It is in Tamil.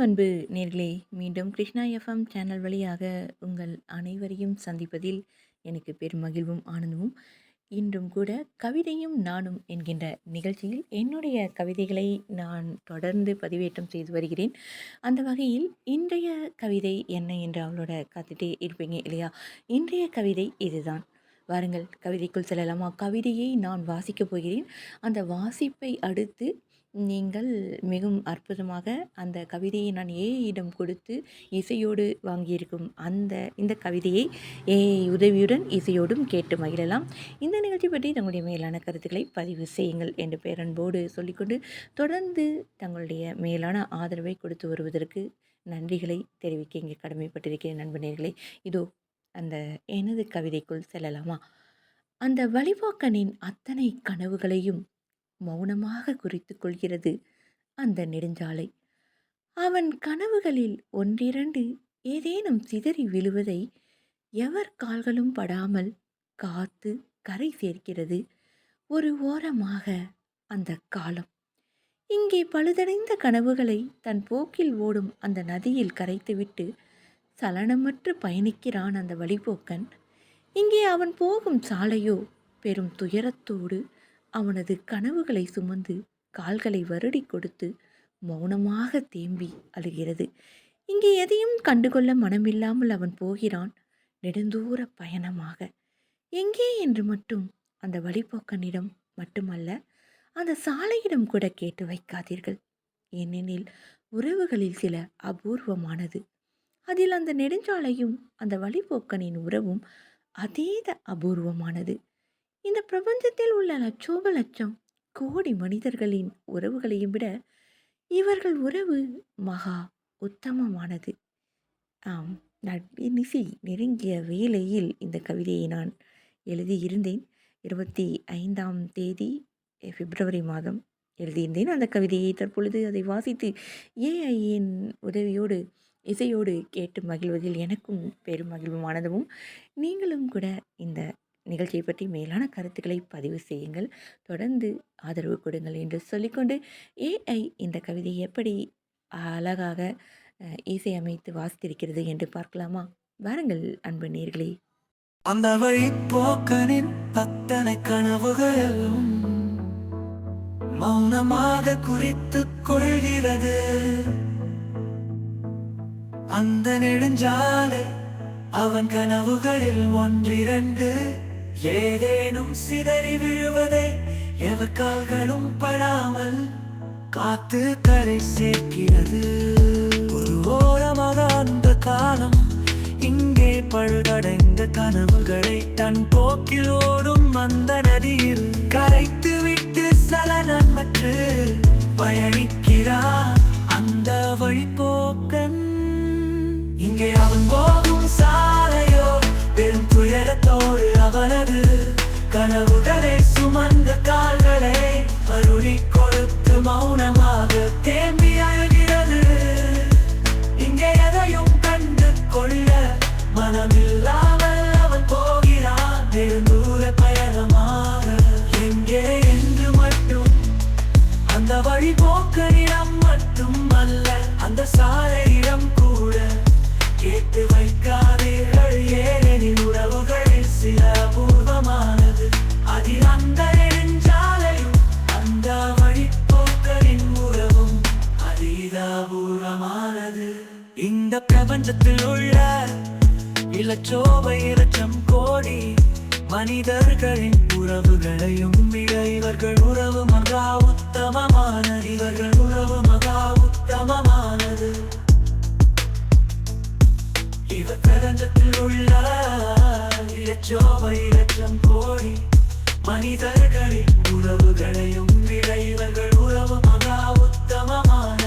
வணக்கம் அன்பு நேர்களே மீண்டும் கிருஷ்ணா எஃப்எம் சேனல் வழியாக உங்கள் அனைவரையும் சந்திப்பதில் எனக்கு பெரும் மகிழ்வும் ஆனந்தமும். இன்றும் கூட கவிதையும் நானும் என்கின்ற நிகழ்ச்சியில் என்னுடைய கவிதைகளை நான் தொடர்ந்து பதிவேற்றம் செய்து வருகிறேன். அந்த வகையில் இன்றைய கவிதை என்ன என்று அவளோட காத்துட்டே இருப்பீங்க இல்லையா? இன்றைய கவிதை இதுதான். வாருங்கள் கவிதைக்குள் செல்லலாமா? கவிதையை நான் வாசிக்கப் போகிறேன். அந்த வாசிப்பை அடுத்து நீங்கள் மிகவும் அற்புதமாக அந்த கவிதையை நான் ஏஐயிடம் கொடுத்து இசையோடு வாங்கியிருக்கும் அந்த இந்த கவிதையை ஏஐ உதவியுடன் இசையோடும் கேட்டு மகிழலாம். இந்த நிகழ்ச்சி பற்றி தங்களுடைய மேலான கருத்துக்களை பதிவு செய்யுங்கள் என்று பேரன்போடு சொல்லிக்கொண்டு தொடர்ந்து தங்களுடைய மேலான ஆதரவை கொடுத்து வருவதற்கு நன்றிகளை தெரிவிக்க இங்கே கடமைப்பட்டிருக்கிறேன் நண்பனர்களே இதோ அந்த எனது கவிதைக்குள் செல்லலாமா? அந்த வழிபாக்கனின் அத்தனை கனவுகளையும் மௌனமாக குறித்து கொள்கிறது அந்த நெடுஞ்சாலை. அவன் கனவுகளில் ஒன்றிரண்டு ஏதேனும் சிதறி விழுவதை எவர் கால்களும் படாமல் காத்து கரை சேர்க்கிறது. ஒரு ஓரமாக அந்த காலம். இங்கே பழுதடைந்த கனவுகளை தன் போக்கில் ஓடும் அந்த நதியில் கரைத்துவிட்டு சலனமற்று பயணிக்கிறான் அந்த வழிபோக்கன் இங்கே அவன் போகும் சாலையோ பெரும் துயரத்தோடு அவனது கனவுகளை சுமந்து கால்களை வருடி கொடுத்து மௌனமாக தேம்பி அழுகிறது. இங்கே எதையும் கண்டுகொள்ள மனமில்லாமல் அவன் போகிறான் நெடுந்தூர பயணமாக. எங்கே என்று மட்டும் அந்த வழிபோக்கனிடம் மட்டுமல்ல அந்த சாலையிடம் கூட கேட்டு வைக்காதீர்கள். ஏனெனில் உறவுகளில் சில அபூர்வமானது. அதில் அந்த நெடுஞ்சாலையும் அந்த வழிபோக்கனின் உறவும் அதீத அபூர்வமானது. இந்த பிரபஞ்சத்தில் உள்ள லட்சோப லட்சம் கோடி மனிதர்களின் உறவுகளையும் விட இவர்கள் உறவு மகா உத்தமமானது. ஆம் நடுநிசி நெருங்கிய வேளையில் இந்த கவிதையை நான் எழுதியிருந்தேன். இருபத்தி ஐந்தாம் தேதி பிப்ரவரி மாதம் எழுதியிருந்தேன். அந்த கவிதையை தற்பொழுது அதை வாசித்து ஏஐயின் உதவியோடு இசையோடு கேட்டு மகிழ்வதில் எனக்கும் பெரும் மகிழ்வுமானதும். நீங்களும் கூட இந்த நிகழ்ச்சியை பற்றி மேலான கருத்துக்களை பதிவு செய்யுங்கள். தொடர்ந்து ஆதரவு கொடுங்கள் என்று சொல்லிக்கொண்டு ஏஐ இந்த கவிதை எப்படி அழகாக இசையமைத்து வாசித்திருக்கிறது என்று பார்க்கலாமா? வாருங்கள் அன்பு நேர்களே. அந்த வழி போக்கனின் அத்தனை கனவுகளும் மௌனமாக குறித்து கொள்கிறது. அந்த நெடுஞ்சாலை அவன் கனவுகளில் ஒன்றிரண்டு ஏதேனும் சிதறி விழுவதை எவக்கால்களும் படாமல் காத்து கரை சேர்க்கிறது. ஒரு ஓரமாக அந்த காலம் இங்கே பழுதடைந்த கனவுகளை தன் போக்கில் ஓடும் அந்த நதியில் கரைத்து விட்டு சலனமற்று பயணி அந்த கூட கேட்டு வைக்காதீர்கள். ஏனெனில் உறவுகளில் சில அபூர்வமானது. அதில் அந்த நெடுஞ்சாலையும் அந்த வழிப்போக்கரின் உறவும் அதீத இந்த பிரபஞ்சத்தில் உள்ள இலச்சோபை இலட்சம் கோடி மனிதர்களின் உறவுகளையும் இவர்கள் உறவு மகா உத்தமமான இவர்கள் தஞ்சத்தில் உள்ள இலச்சோவை இலச்சம் கோடி. மனிதர்களின் உறவுகளையும் இறைவர்கள் உறவு மகா உத்தமமான